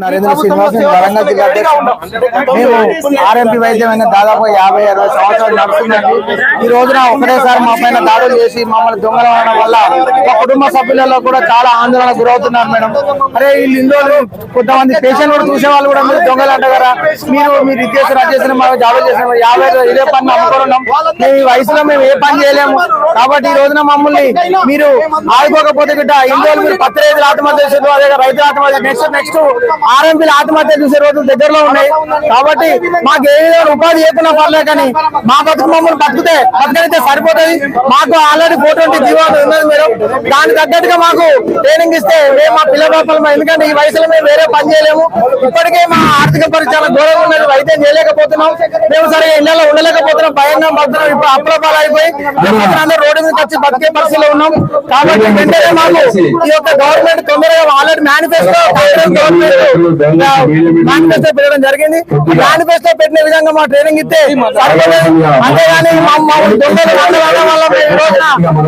నరేంద్ర శ్రీనివాస్ వరంగల్ జిల్లా. మేము ఆర్ఎంపీ వైద్యమైన దాదాపు యాభై అరవై సంవత్సరాలు నడుస్తుందండి. ఈ రోజున ఒకటేసారి మా పైన దాడులు చేసి మమ్మల్ని దొంగలవడం వల్ల మా కుటుంబ సభ్యులలో కూడా చాలా ఆందోళన గురవుతున్నారు మేడం. అరే వీళ్ళు ఇందులో కొంతమంది పేషెంట్ కూడా చూసే వాళ్ళు కూడా మీరు దొంగలు అంట కదా. మీరు మీరు ఇది చేసిన అది చేసిన మాకు దాడులు చేసిన యాభై ఇదే పని నమ్ముకున్నాం మేము ఈ వయసులో మేము ఏ పని చేయలేము. కాబట్టి ఈ రోజున మమ్మల్ని మీరు ఆదుకోకపోతే గిట్ట ఇందులో మీరు పత్తి రైతులు ఆత్మహత్య అదే రైతుల ఆత్మహత్య. నెక్స్ట్ నెక్స్ట్ ఆర్ఎంపీలు ఆత్మహత్య చూసే రోజులు దగ్గరలో ఉన్నాయి. కాబట్టి మాకు ఏ ఉపాధి చేయకుండా పర్లే కానీ మా బతుకు మమ్మల్ని బతికితే బతకైతే సరిపోతుంది. మాకు ఆల్రెడీ ఫోర్ ట్వంటీ జీవాలు ఉన్నది మీరు దానికి తగ్గట్టుగా మాకు ట్రైనింగ్ ఇస్తే మేము మా పిల్ల పాపలు ఎందుకంటే ఈ వయసులో మేము వేరే పని చేయలేము. ఇప్పటికే మా ఆర్థిక పరిస్థితి చాలా ఘోరంగా ఉన్నది. వైద్యం చేయలేకపోతున్నాం. మేము సరే ఇళ్ళలో ఉండలేకపోతున్నాం. భయంగా పడుతున్నాం. ఇప్పుడు అప్రపాలు అయిపోయి అందరూ రోడ్డు మీద వచ్చి బతికే పరిస్థితిలో ఉన్నాం. కాబట్టి వెంటనే మాకు ఈ యొక్క గవర్నమెంట్ తొందరగా ఆల్రెడీ మేనిఫెస్టో మేనిఫెస్టో పెట్టడం జరిగింది. మేనిఫెస్టో పెట్టిన విధంగా మా ట్రైనింగ్ ఇస్తే. అంతేగాని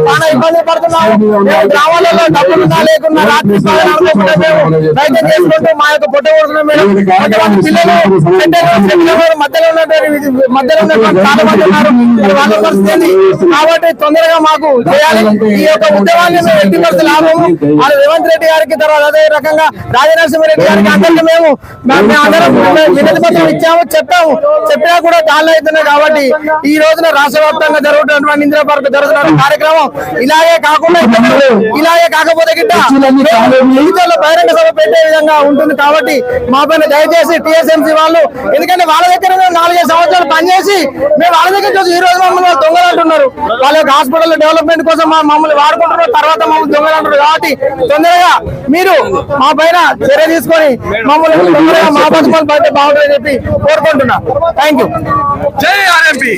చాలా ఇబ్బంది పడుతున్నాము మేము గ్రామాలలో డబ్బులు ఉన్నా లేకున్నా రాత్రి పగలు అనుకోకుండా మేము వైద్యం చేసుకుంటూ మా యొక్క పొట్ట కొడుతున్నాం మేడం. కొంతమంది పిల్లలు సెంటర్ సెంటర్ మధ్యలో ఉన్నటువంటి మధ్యలో ఉన్నటువంటి చాలా మంది ఉన్నారు. మరి వాళ్ళ పరిస్థితి ఏంది? కాబట్టి తొందరగా మాకు చేయాలి. ఈ యొక్క ఉద్యమాన్ని మేము ఎట్టి పరిస్థితి లాభము. వాళ్ళు రేవంత్ రెడ్డి గారికి తర్వాత అదే రకంగా రాజనరసింహారెడ్డి గారికి అందరికీ మేము అందరం మేము వినతి పత్రం ఇచ్చాము చెప్పాము. చెప్పినా కూడా దానిలో అవుతున్నాయి కాబట్టి ఈ రోజున రాష్ట్ర వ్యాప్తంగా జరుగుతున్నటువంటి ఇందిరా పార్క్ జరుగుతున్న కార్యక్రమం ఇలాగే కాకుండా ఇలాగే కాకపోతే గిట్ట బహిరంగ సభ పెట్టే విధంగా ఉంటుంది కాబట్టి మా పైన దయచేసి టిఎస్ఎంసీ వాళ్ళు ఎందుకంటే వాళ్ళ దగ్గర నాలుగైదు సంవత్సరాలు పనిచేసి మేము వాళ్ళ దగ్గర చూసి ఈ రోజు మమ్మల్ని వాళ్ళు దొంగలు అంటున్నారు. వాళ్ళ యొక్క హాస్పిటల్ డెవలప్మెంట్ కోసం మా మమ్మల్ని వాడుకుంటున్నారు తర్వాత మమ్మల్ని దొంగలు అంటున్నారు కాబట్టి తొందరగా మీరు మా పైన చర్య తీసుకొని మమ్మల్ని మా బతుకులు బయట బాగుంటుందని చెప్పి కోరుకుంటున్నా. థ్యాంక్ యూ జై ఆర్ఎంపీ